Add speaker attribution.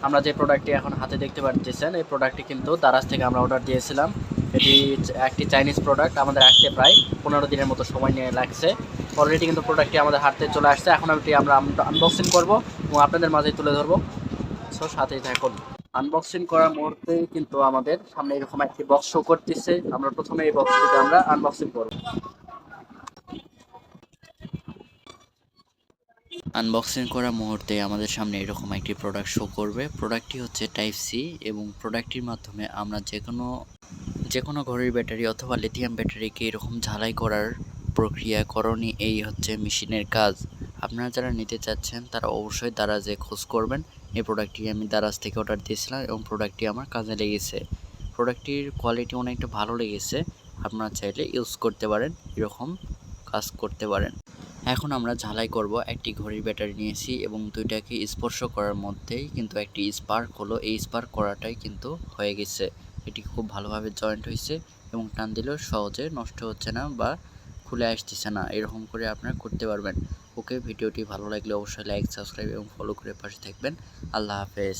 Speaker 1: আমরা যে প্রোডাক্টটি এখন হাতে দেখতে পাচ্ছেন এই প্রোডাক্টটি কিন্তু দারাজ থেকে আমরা অর্ডার দিয়েছিলাম। এটি একটি চাইনিজ প্রোডাক্ট আমাদের আসতে প্রায় পনেরো দিনের মতো সময় নিয়ে লাগছে। অলরেডি কিন্তু প্রোডাক্টটি আমাদের হাতে চলে আসছে। এখন এটি আমরা আনবক্সিং করব এবং আপনাদের মাঝে তুলে ধরবো। সো সাথেই থাকুন। আনবক্সিং করার মুহূর্তে কিন্তু আমাদের সামনে এরকম একটি বক্স শো করতেছে। আমরা প্রথমে এই বক্সটিতে আমরা আনবক্সিং করব। আনবক্সিং করার মুহূর্তে আমাদের সামনে এরকম একটি প্রোডাক্ট শো করবে। প্রোডাক্টটি হচ্ছে টাইপ সি এবং প্রোডাক্টটির মাধ্যমে আমরা যে কোনো যে কোনো ঘড়ির ব্যাটারি অথবা লিথিয়াম ব্যাটারিকে এরকম ঝালাই করার প্রক্রিয়া প্রক্রিয়াকরণই এই হচ্ছে মেশিনের কাজ। আপনারা যারা নিতে চাচ্ছেন, তারা অবশ্যই দারাজে খোঁজ করবেন। এই প্রোডাক্টটি আমি দারাজ থেকে অর্ডার দিয়েছিলাম এবং প্রোডাক্টটি আমার কাজে লেগেছে। প্রোডাক্টটির কোয়ালিটি অনেকটা ভালো লেগেছে। আপনারা চাইলে ইউজ করতে পারেন, এরকম কাজ করতে পারেন। এখন আমরা ঝালাই করব একটি ঘড়ির ব্যাটারি নিয়েছি এবং দুইটাকে স্পর্শ করার মধ্যেই কিন্তু একটি স্পার্ক হলো। এই স্পার্ক করাটাই কিন্তু হয়ে গেছে। এটি খুব ভালোভাবে জয়েন্ট হয়েছে এবং টান দিলেও সহজে নষ্ট হচ্ছে না বা খুলে আসতেছে না। এরকম করে আপনারা করতে পারবেন। ওকে, ভিডিওটি ভালো লাগলে অবশ্যই লাইক সাবস্ক্রাইব এবং ফলো করে পাশে থাকবেন। আল্লাহ হাফেজ।